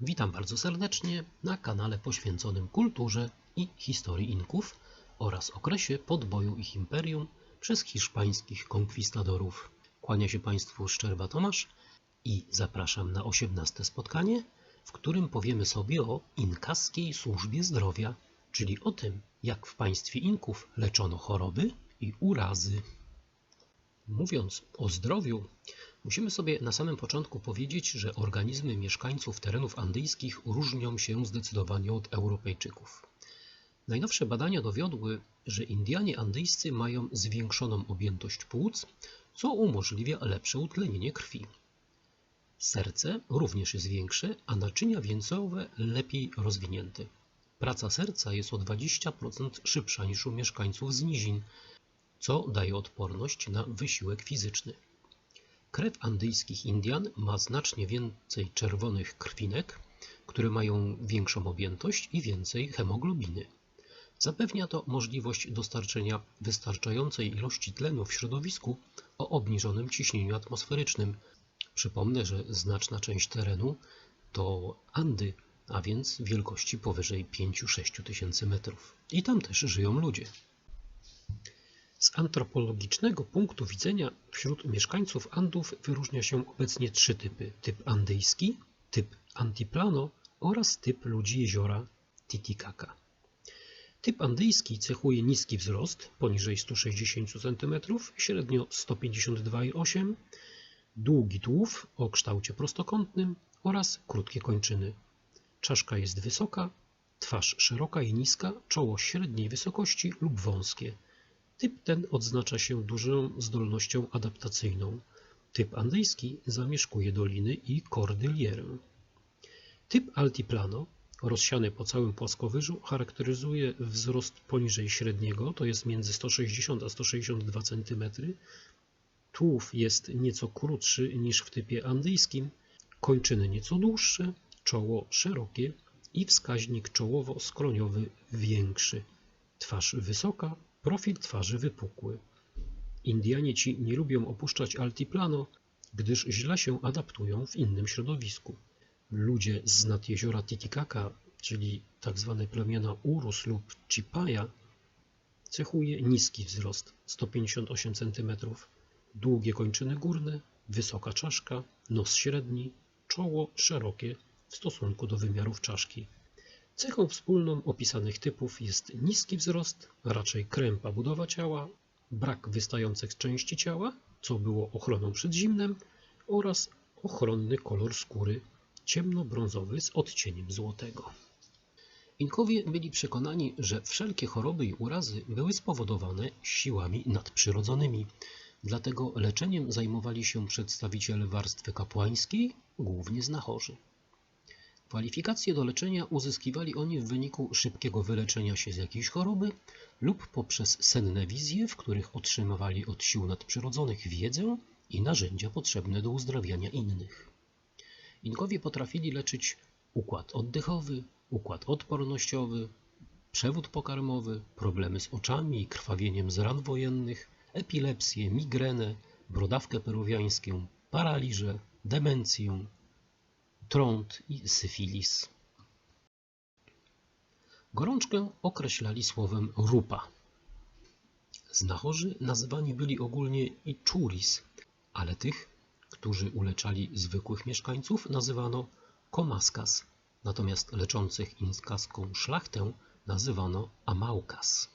Witam bardzo serdecznie na kanale poświęconym kulturze i historii Inków oraz okresie podboju ich imperium przez hiszpańskich konkwistadorów. Kłania się Państwu Szczerba Tomasz i zapraszam na 18 spotkanie, w którym powiemy sobie o inkaskiej służbie zdrowia, czyli o tym, jak w państwie Inków leczono choroby i urazy. Mówiąc o zdrowiu, musimy sobie na samym początku powiedzieć, że organizmy mieszkańców terenów andyjskich różnią się zdecydowanie od Europejczyków. Najnowsze badania dowiodły, że Indianie andyjscy mają zwiększoną objętość płuc, co umożliwia lepsze utlenienie krwi. Serce również jest większe, a naczynia wieńcowe lepiej rozwinięte. Praca serca jest o 20% szybsza niż u mieszkańców z nizin, co daje odporność na wysiłek fizyczny. Krew andyjskich Indian ma znacznie więcej czerwonych krwinek, które mają większą objętość i więcej hemoglobiny. Zapewnia to możliwość dostarczenia wystarczającej ilości tlenu w środowisku o obniżonym ciśnieniu atmosferycznym. Przypomnę, że znaczna część terenu to Andy, a więc wielkości powyżej 5-6 tysięcy metrów. I tam też żyją ludzie. Z antropologicznego punktu widzenia wśród mieszkańców Andów wyróżnia się obecnie trzy typy: typ andyjski, typ antiplano oraz typ ludzi jeziora Titicaca. Typ andyjski cechuje niski wzrost poniżej 160 cm, średnio 152,8 długi tułów o kształcie prostokątnym oraz krótkie kończyny. Czaszka jest wysoka, twarz szeroka i niska, czoło średniej wysokości lub wąskie. Typ ten odznacza się dużą zdolnością adaptacyjną. Typ andyjski zamieszkuje doliny i kordylierę. Typ altiplano, rozsiany po całym płaskowyżu, charakteryzuje wzrost poniżej średniego, to jest między 160 a 162 cm. Tułów jest nieco krótszy niż w typie andyjskim, kończyny nieco dłuższe, czoło szerokie i wskaźnik czołowo-skroniowy większy. Twarz wysoka, Profil twarzy wypukły. Indianie ci nie lubią opuszczać altiplano, gdyż źle się adaptują w innym środowisku. Ludzie z nad jeziora Titicaca, czyli tzw. Tak plemiona Urus lub Chipaya, cechuje niski wzrost 158 cm, długie kończyny górne, wysoka czaszka, nos średni, czoło szerokie w stosunku do wymiarów czaszki. Cechą wspólną opisanych typów jest niski wzrost, raczej krępa budowa ciała, brak wystających części ciała, co było ochroną przed zimnem, oraz ochronny kolor skóry ciemnobrązowy z odcieniem złotego. Inkowie byli przekonani, że wszelkie choroby i urazy były spowodowane siłami nadprzyrodzonymi, dlatego leczeniem zajmowali się przedstawiciele warstwy kapłańskiej, głównie znachorzy. Kwalifikacje do leczenia uzyskiwali oni w wyniku szybkiego wyleczenia się z jakiejś choroby lub poprzez senne wizje, w których otrzymywali od sił nadprzyrodzonych wiedzę i narzędzia potrzebne do uzdrawiania innych. Inkowie potrafili leczyć układ oddechowy, układ odpornościowy, przewód pokarmowy, problemy z oczami i krwawieniem z ran wojennych, epilepsję, migrenę, brodawkę peruwiańską, paraliżę, demencję, trąd i syfilis. Gorączkę określali słowem rupa. Znachorzy nazywani byli ogólnie i czuris, ale tych, którzy uleczali zwykłych mieszkańców, nazywano komaskas, natomiast leczących inkaską szlachtę nazywano amaukas.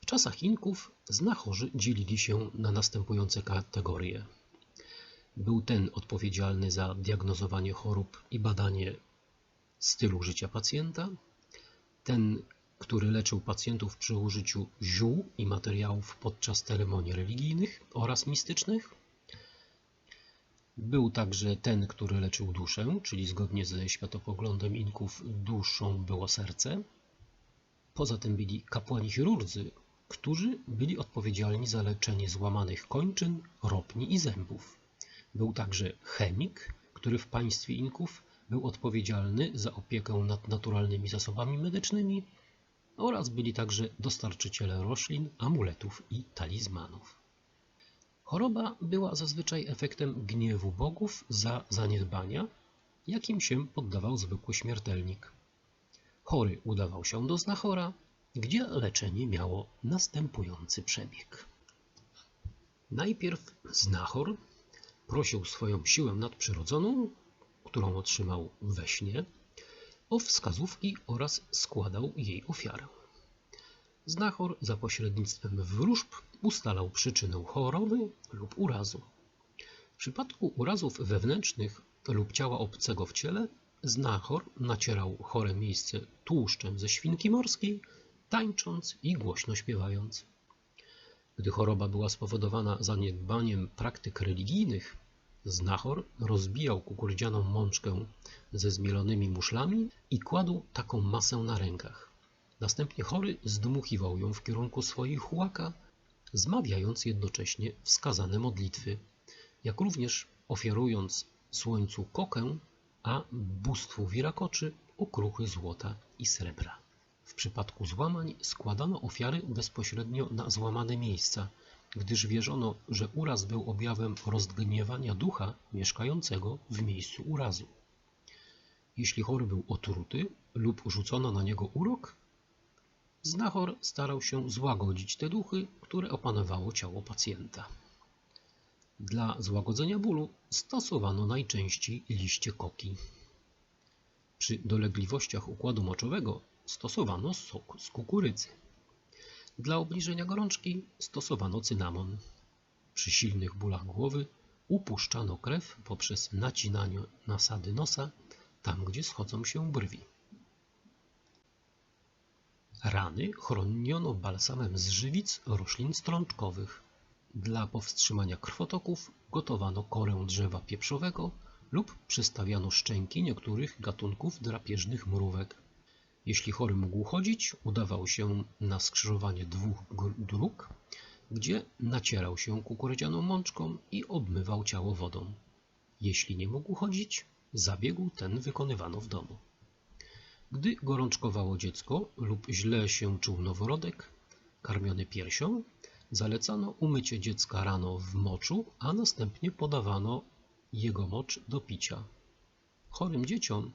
W czasach Inków znachorzy dzielili się na następujące kategorie. Był ten odpowiedzialny za diagnozowanie chorób i badanie stylu życia pacjenta, ten, który leczył pacjentów przy użyciu ziół i materiałów podczas ceremonii religijnych oraz mistycznych. Był także ten, który leczył duszę, czyli zgodnie ze światopoglądem Inków duszą było serce. Poza tym byli kapłani chirurdzy, którzy byli odpowiedzialni za leczenie złamanych kończyn, ropni i zębów. Był także chemik, który w państwie Inków był odpowiedzialny za opiekę nad naturalnymi zasobami medycznymi oraz byli także dostarczyciele roślin, amuletów i talizmanów. Choroba była zazwyczaj efektem gniewu bogów za zaniedbania jakim się poddawał zwykły śmiertelnik. Chory udawał się do znachora, gdzie leczenie miało następujący przebieg. Najpierw znachor prosił swoją siłę nadprzyrodzoną, którą otrzymał we śnie, o wskazówki oraz składał jej ofiarę. Znachor za pośrednictwem wróżb ustalał przyczynę choroby lub urazu. W przypadku urazów wewnętrznych lub ciała obcego w ciele, znachor nacierał chore miejsce tłuszczem ze świnki morskiej, tańcząc i głośno śpiewając. Gdy choroba była spowodowana zaniedbaniem praktyk religijnych, znachor rozbijał kukurydzianą mączkę ze zmielonymi muszlami i kładł taką masę na rękach. Następnie chory zdmuchiwał ją w kierunku swoich łaka, zmawiając jednocześnie wskazane modlitwy, jak również ofiarując słońcu kokę, a bóstwu wirakoczy okruchy złota i srebra. W przypadku złamań składano ofiary bezpośrednio na złamane miejsca, gdyż wierzono, że uraz był objawem rozgniewania ducha mieszkającego w miejscu urazu. Jeśli chory był otruty lub rzucono na niego urok, znachor starał się złagodzić te duchy, które opanowało ciało pacjenta. Dla złagodzenia bólu stosowano najczęściej liście koki. Przy dolegliwościach układu moczowego stosowano sok z kukurydzy. Dla obniżenia gorączki stosowano cynamon. Przy silnych bólach głowy upuszczano krew poprzez nacinanie nasady nosa tam, gdzie schodzą się brwi. Rany chroniono balsamem z żywic roślin strączkowych. Dla powstrzymania krwotoków gotowano korę drzewa pieprzowego lub przystawiano szczęki niektórych gatunków drapieżnych mrówek. Jeśli chory mógł chodzić, udawał się na skrzyżowanie dwóch dróg, gdzie nacierał się kukurydzianą mączką i obmywał ciało wodą. Jeśli nie mógł chodzić, zabiegł ten wykonywano w domu. Gdy gorączkowało dziecko lub źle się czuł noworodek, karmiony piersią, zalecano umycie dziecka rano w moczu, a następnie podawano jego mocz do picia. Chorym dzieciom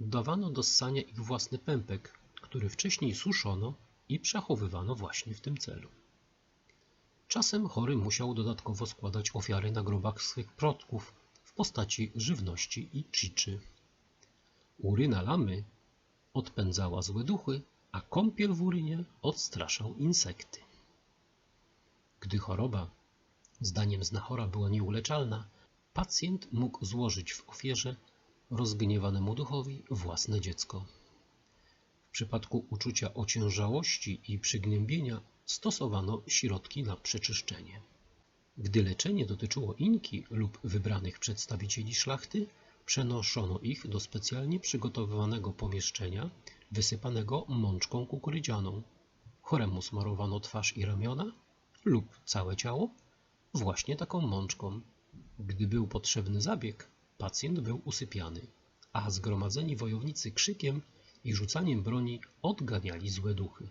dawano do ssania ich własny pępek, który wcześniej suszono i przechowywano właśnie w tym celu. Czasem chory musiał dodatkowo składać ofiary na grobach swych przodków w postaci żywności i chiczy. Uryna lamy odpędzała złe duchy, a kąpiel w urynie odstraszał insekty. Gdy choroba, zdaniem znachora, była nieuleczalna, pacjent mógł złożyć w ofierze rozgniewanemu duchowi własne dziecko. W przypadku uczucia ociężałości i przygnębienia stosowano środki na przeczyszczenie. Gdy leczenie dotyczyło inki lub wybranych przedstawicieli szlachty, przenoszono ich do specjalnie przygotowywanego pomieszczenia wysypanego mączką kukurydzianą. Choremu smarowano twarz i ramiona lub całe ciało właśnie taką mączką. Gdy był potrzebny zabieg, pacjent był usypiany, a zgromadzeni wojownicy krzykiem i rzucaniem broni odganiali złe duchy.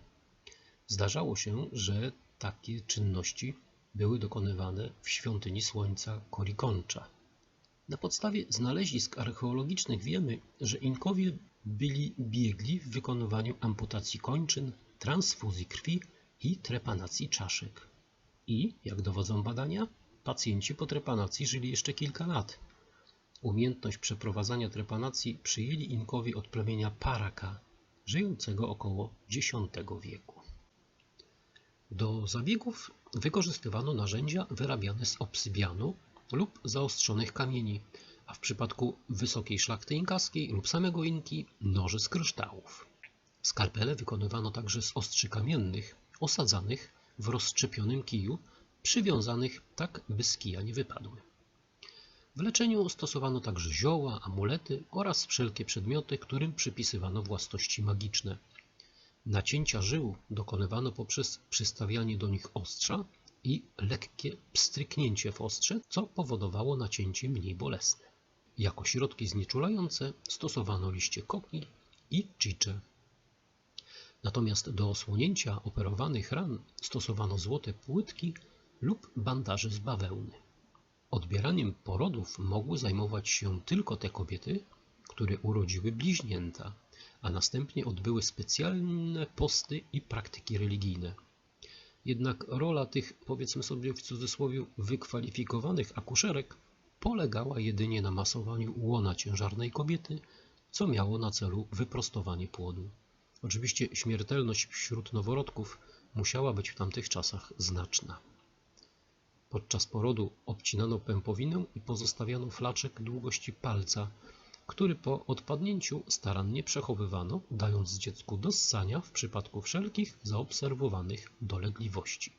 Zdarzało się, że takie czynności były dokonywane w świątyni słońca Korikoncza. Na podstawie znalezisk archeologicznych wiemy, że Inkowie byli biegli w wykonywaniu amputacji kończyn, transfuzji krwi i trepanacji czaszek. I, jak dowodzą badania, pacjenci po trepanacji żyli jeszcze kilka lat. Umiejętność przeprowadzania trepanacji przyjęli Inkowie od plemienia Paraka, żyjącego około X wieku. Do zabiegów wykorzystywano narzędzia wyrabiane z obsydianu lub zaostrzonych kamieni, a w przypadku wysokiej szlachty inkaskiej lub samego Inki noży z kryształów. Skalpele wykonywano także z ostrzy kamiennych, osadzanych w rozszczepionym kiju, przywiązanych tak, by z kija nie wypadły. W leczeniu stosowano także zioła, amulety oraz wszelkie przedmioty, którym przypisywano własności magiczne. Nacięcia żył dokonywano poprzez przystawianie do nich ostrza i lekkie pstryknięcie w ostrze, co powodowało nacięcie mniej bolesne. Jako środki znieczulające stosowano liście koki i chicze. Natomiast do osłonięcia operowanych ran stosowano złote płytki lub bandaże z bawełny. Odbieraniem porodów mogły zajmować się tylko te kobiety, które urodziły bliźnięta, a następnie odbyły specjalne posty i praktyki religijne. Jednak rola tych, powiedzmy sobie w cudzysłowie, wykwalifikowanych akuszerek polegała jedynie na masowaniu łona ciężarnej kobiety, co miało na celu wyprostowanie płodu. Oczywiście śmiertelność wśród noworodków musiała być w tamtych czasach znaczna. Podczas porodu obcinano pępowinę i pozostawiano flaczek długości palca, który po odpadnięciu starannie przechowywano, dając dziecku do ssania w przypadku wszelkich zaobserwowanych dolegliwości.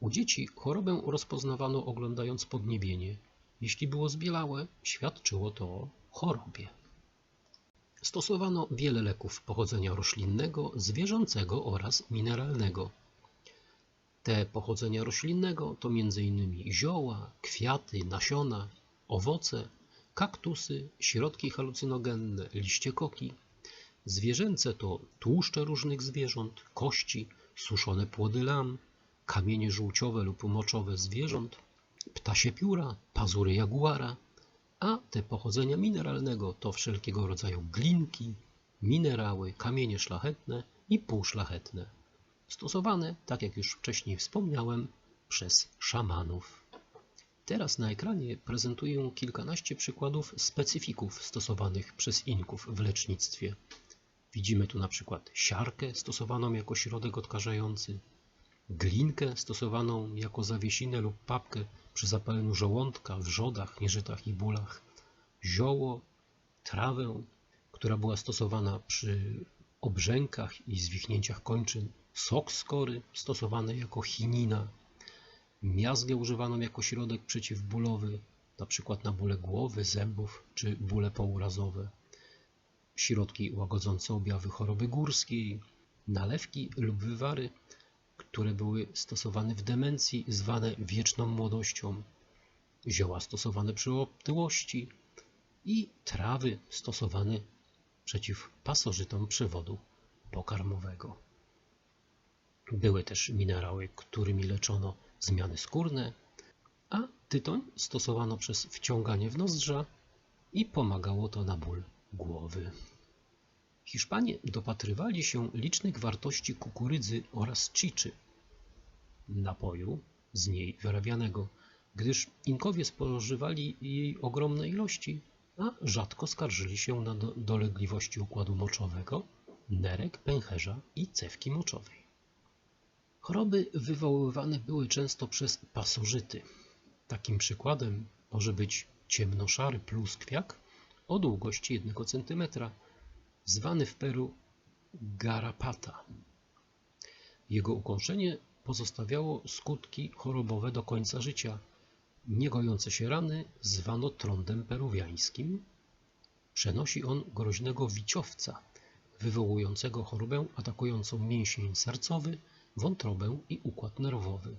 U dzieci chorobę rozpoznawano oglądając podniebienie. Jeśli było zbielałe, świadczyło to o chorobie. Stosowano wiele leków pochodzenia roślinnego, zwierzęcego oraz mineralnego. Te pochodzenia roślinnego to m.in. zioła, kwiaty, nasiona, owoce, kaktusy, środki halucynogenne, liście koki. Zwierzęce to tłuszcze różnych zwierząt, kości, suszone płody lam, kamienie żółciowe lub moczowe zwierząt, ptasie pióra, pazury jaguara, a te pochodzenia mineralnego to wszelkiego rodzaju glinki, minerały, kamienie szlachetne i półszlachetne, stosowane, tak jak już wcześniej wspomniałem, przez szamanów. Teraz na ekranie prezentuję kilkanaście przykładów specyfików stosowanych przez Inków w lecznictwie. Widzimy tu na przykład siarkę stosowaną jako środek odkażający, glinkę stosowaną jako zawiesinę lub papkę przy zapaleniu żołądka, wrzodach, nieżytach i bólach, zioło, trawę, która była stosowana przy obrzękach i zwichnięciach kończyn, sok skory stosowany jako chinina, miazgę używaną jako środek przeciwbólowy, na przykład na bóle głowy, zębów czy bóle pourazowe, środki łagodzące objawy choroby górskiej, nalewki lub wywary które były stosowane w demencji zwane wieczną młodością, zioła stosowane przy otyłości i trawy stosowane przeciw pasożytom przewodu pokarmowego. Były też minerały, którymi leczono zmiany skórne, a tytoń stosowano przez wciąganie w nozdrza i pomagało to na ból głowy. Hiszpanie dopatrywali się licznych wartości kukurydzy oraz chiczy, napoju z niej wyrabianego, gdyż Inkowie spożywali jej ogromne ilości, a rzadko skarżyli się na dolegliwości układu moczowego, nerek, pęcherza i cewki moczowej. Choroby wywoływane były często przez pasożyty. Takim przykładem może być ciemnoszary pluskwiak o długości 1 cm, zwany w Peru garapata. Jego ukąszenie pozostawiało skutki chorobowe do końca życia. Niegojące się rany zwano trądem peruwiańskim. Przenosi on groźnego wiciowca, wywołującego chorobę atakującą mięsień sercowy, wątrobę i układ nerwowy.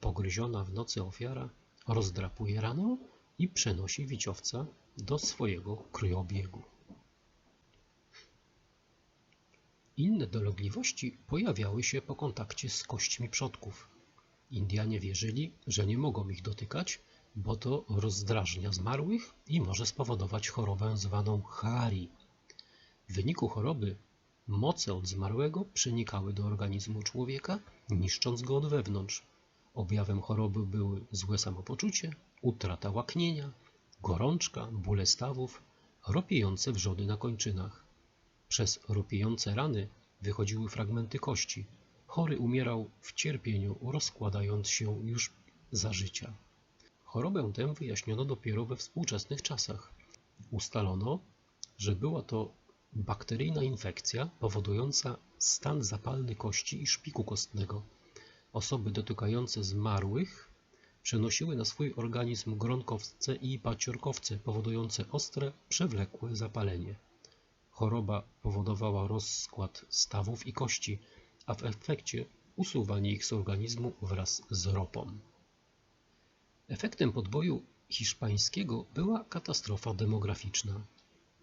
Pogryziona w nocy ofiara rozdrapuje ranę i przenosi wiciowca do swojego krwiobiegu. Inne dolegliwości pojawiały się po kontakcie z kośćmi przodków. Indianie wierzyli, że nie mogą ich dotykać, bo to rozdrażnia zmarłych i może spowodować chorobę zwaną Hari. W wyniku choroby moce od zmarłego przenikały do organizmu człowieka, niszcząc go od wewnątrz. Objawem choroby były złe samopoczucie, utrata łaknienia, gorączka, bóle stawów, ropiejące wrzody na kończynach. Przez ropiejące rany wychodziły fragmenty kości. Chory umierał w cierpieniu, rozkładając się już za życia. Chorobę tę wyjaśniono dopiero we współczesnych czasach. Ustalono, że była to bakteryjna infekcja powodująca stan zapalny kości i szpiku kostnego. Osoby dotykające zmarłych przenosiły na swój organizm gronkowce i paciorkowce powodujące ostre, przewlekłe zapalenie. Choroba powodowała rozkład stawów i kości, a w efekcie usuwanie ich z organizmu wraz z ropą. Efektem podboju hiszpańskiego była katastrofa demograficzna.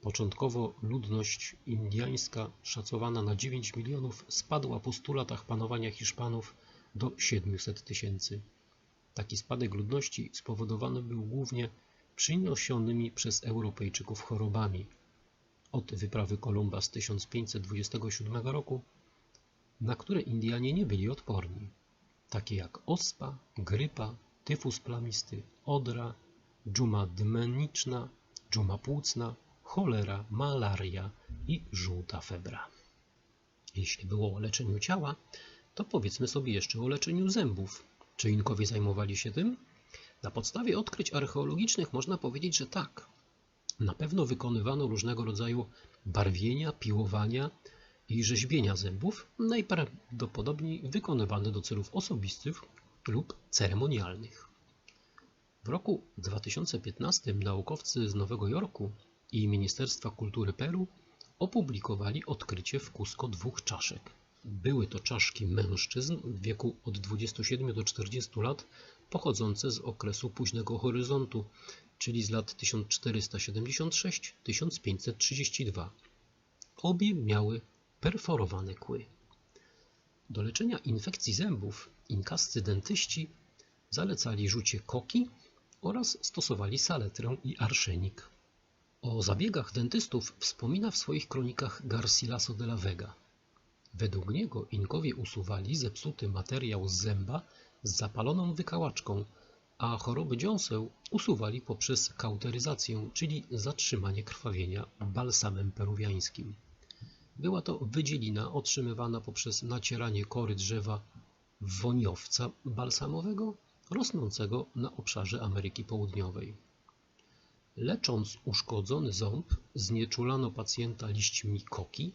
Początkowo ludność indiańska szacowana na 9 milionów spadła po 100 latach panowania Hiszpanów do 700 tysięcy. Taki spadek ludności spowodowany był głównie przyniesionymi przez Europejczyków chorobami. Od wyprawy Kolumba z 1527 roku, na które Indianie nie byli odporni, takie jak ospa, grypa, tyfus plamisty, odra, dżuma dmeniczna, dżuma płucna, cholera, malaria i żółta febra. Jeśli było o leczeniu ciała, to powiedzmy sobie jeszcze o leczeniu zębów. Czy Inkowie zajmowali się tym? Na podstawie odkryć archeologicznych można powiedzieć, że tak. Na pewno wykonywano różnego rodzaju barwienia, piłowania i rzeźbienia zębów, najprawdopodobniej wykonywane do celów osobistych lub ceremonialnych. W roku 2015 naukowcy z Nowego Jorku i Ministerstwa Kultury Peru opublikowali odkrycie w Cusco dwóch czaszek. Były to czaszki mężczyzn w wieku od 27 do 40 lat, pochodzące z okresu późnego horyzontu, czyli z lat 1476-1532. Obie miały perforowane kły. Do leczenia infekcji zębów inkascy dentyści zalecali rzucie koki oraz stosowali saletrę i arszenik. O zabiegach dentystów wspomina w swoich kronikach Garcilaso de la Vega. Według niego Inkowie usuwali zepsuty materiał z zęba z zapaloną wykałaczką, a choroby dziąseł usuwali poprzez kauteryzację, czyli zatrzymanie krwawienia balsamem peruwiańskim. Była to wydzielina otrzymywana poprzez nacieranie kory drzewa woniowca balsamowego rosnącego na obszarze Ameryki Południowej. Lecząc uszkodzony ząb, znieczulano pacjenta liśćmi koki,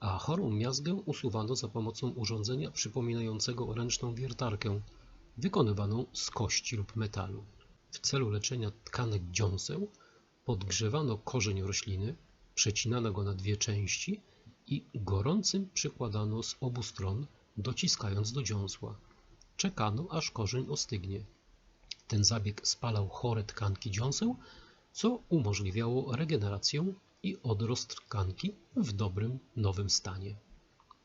a chorą miazgę usuwano za pomocą urządzenia przypominającego ręczną wiertarkę, wykonywaną z kości lub metalu. W celu leczenia tkanek dziąseł podgrzewano korzeń rośliny, przecinano go na dwie części i gorącym przykładano z obu stron, dociskając do dziąsła. Czekano, aż korzeń ostygnie. Ten zabieg spalał chore tkanki dziąseł, co umożliwiało regenerację i odrost tkanki w dobrym, nowym stanie.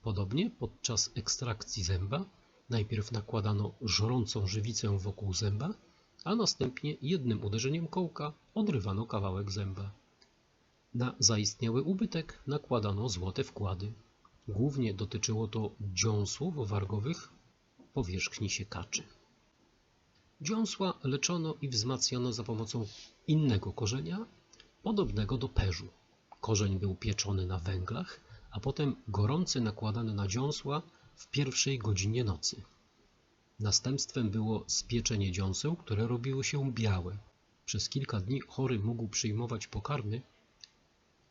Podobnie podczas ekstrakcji zęba najpierw nakładano żrącą żywicę wokół zęba, a następnie jednym uderzeniem kołka odrywano kawałek zęba. Na zaistniały ubytek nakładano złote wkłady. Głównie dotyczyło to dziąsłów wargowych powierzchni siekaczy. Dziąsła leczono i wzmacniano za pomocą innego korzenia, podobnego do perzu. Korzeń był pieczony na węglach, a potem gorący nakładany na dziąsła w pierwszej godzinie nocy. Następstwem było spieczenie dziąseł, które robiło się białe. Przez kilka dni chory mógł przyjmować pokarmy,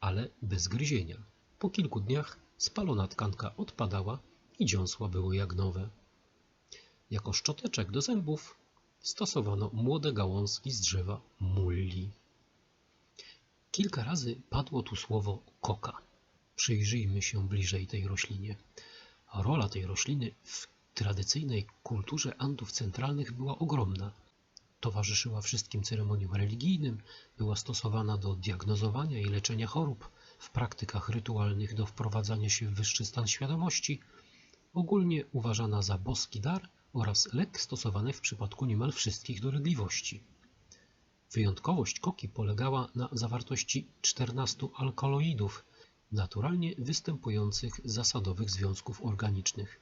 ale bez gryzienia. Po kilku dniach spalona tkanka odpadała i dziąsła były jak nowe. Jako szczoteczek do zębów stosowano młode gałązki z drzewa mulli. Kilka razy padło tu słowo koka. Przyjrzyjmy się bliżej tej roślinie. Rola tej rośliny w tradycyjnej kulturze Andów centralnych była ogromna. Towarzyszyła wszystkim ceremoniom religijnym, była stosowana do diagnozowania i leczenia chorób, w praktykach rytualnych do wprowadzania się w wyższy stan świadomości, ogólnie uważana za boski dar oraz lek stosowany w przypadku niemal wszystkich dolegliwości. Wyjątkowość koki polegała na zawartości 14 alkaloidów, naturalnie występujących zasadowych związków organicznych.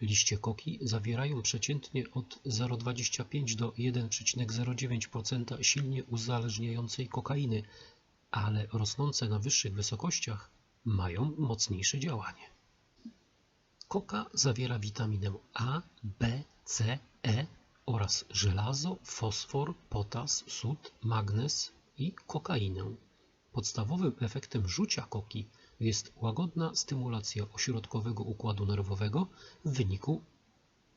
Liście koki zawierają przeciętnie od 0,25 do 1,09% silnie uzależniającej kokainy, ale rosnące na wyższych wysokościach mają mocniejsze działanie. Koka zawiera witaminę A, B, C, E oraz żelazo, fosfor, potas, sód, magnez i kokainę. Podstawowym efektem rzucia koki jest łagodna stymulacja ośrodkowego układu nerwowego w wyniku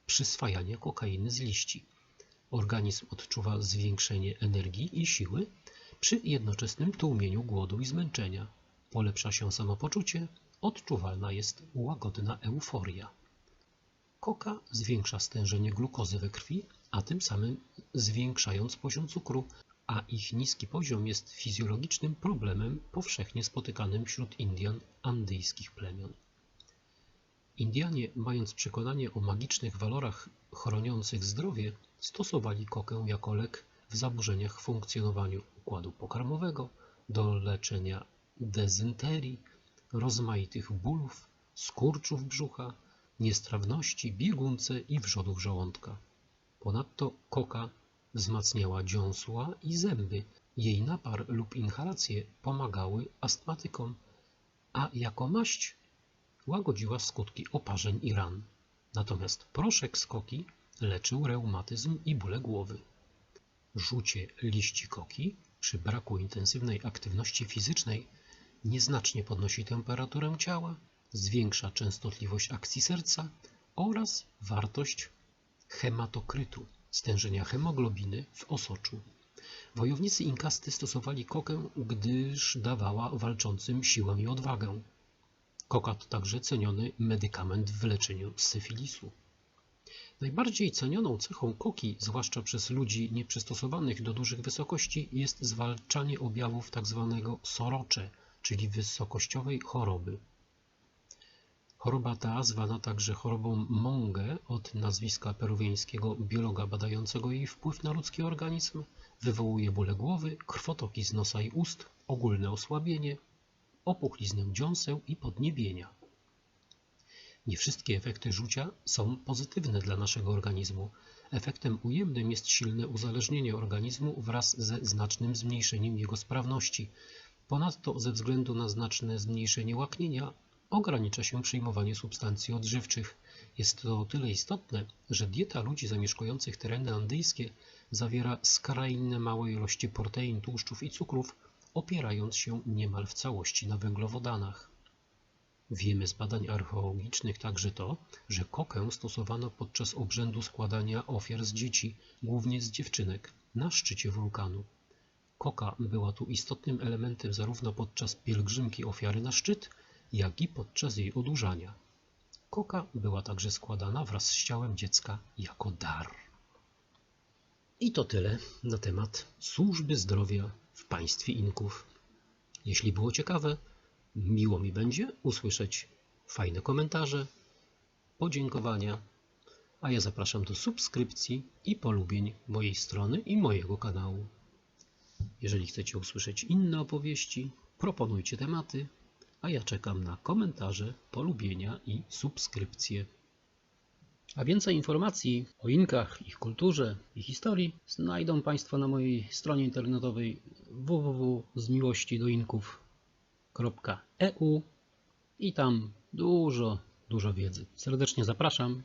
przyswajania kokainy z liści. Organizm odczuwa zwiększenie energii i siły przy jednoczesnym tłumieniu głodu i zmęczenia. Polepsza się samopoczucie, odczuwalna jest łagodna euforia. Koka zwiększa stężenie glukozy we krwi, a tym samym zwiększając poziom cukru, a ich niski poziom jest fizjologicznym problemem powszechnie spotykanym wśród Indian andyjskich plemion. Indianie, mając przekonanie o magicznych walorach chroniących zdrowie, stosowali kokę jako lek w zaburzeniach w funkcjonowaniu układu pokarmowego, do leczenia dezynterii, rozmaitych bólów, skurczów brzucha, niestrawności, biegunce i wrzodów żołądka. Ponadto koka wzmacniała dziąsła i zęby. Jej napar lub inhalacje pomagały astmatykom, a jako maść łagodziła skutki oparzeń i ran. Natomiast proszek z koki leczył reumatyzm i bóle głowy. Rzucie liści koki przy braku intensywnej aktywności fizycznej nieznacznie podnosi temperaturę ciała, zwiększa częstotliwość akcji serca oraz wartość hematokrytu, stężenia hemoglobiny w osoczu. Wojownicy inkasty stosowali kokę, gdyż dawała walczącym siłę i odwagę. Koka to także ceniony medykament w leczeniu syfilisu. Najbardziej cenioną cechą koki, zwłaszcza przez ludzi nieprzystosowanych do dużych wysokości, jest zwalczanie objawów tzw. sorocze, czyli wysokościowej choroby. Choroba ta, zwana także chorobą Monge od nazwiska peruwiańskiego biologa badającego jej wpływ na ludzki organizm, wywołuje bóle głowy, krwotoki z nosa i ust, ogólne osłabienie, opuchliznę dziąseł i podniebienia. Nie wszystkie efekty rzucia są pozytywne dla naszego organizmu. Efektem ujemnym jest silne uzależnienie organizmu wraz ze znacznym zmniejszeniem jego sprawności. Ponadto ze względu na znaczne zmniejszenie łaknienia ogranicza się przyjmowanie substancji odżywczych. Jest to o tyle istotne, że dieta ludzi zamieszkujących tereny andyjskie zawiera skrajnie małe ilości protein, tłuszczów i cukrów, opierając się niemal w całości na węglowodanach. Wiemy z badań archeologicznych także to, że kokę stosowano podczas obrzędu składania ofiar z dzieci, głównie z dziewczynek, na szczycie wulkanu. Koka była tu istotnym elementem zarówno podczas pielgrzymki ofiary na szczyt, jak i podczas jej odurzania. Koka była także składana wraz z ciałem dziecka jako dar. I to tyle na temat służby zdrowia w państwie Inków. Jeśli było ciekawe, miło mi będzie usłyszeć fajne komentarze, podziękowania, a ja zapraszam do subskrypcji i polubień mojej strony i mojego kanału. Jeżeli chcecie usłyszeć inne opowieści, proponujcie tematy, a ja czekam na komentarze, polubienia i subskrypcje. A więcej informacji o Inkach, ich kulturze i historii znajdą Państwo na mojej stronie internetowej www.zmiłościdoinków.eu i tam dużo, dużo wiedzy. Serdecznie zapraszam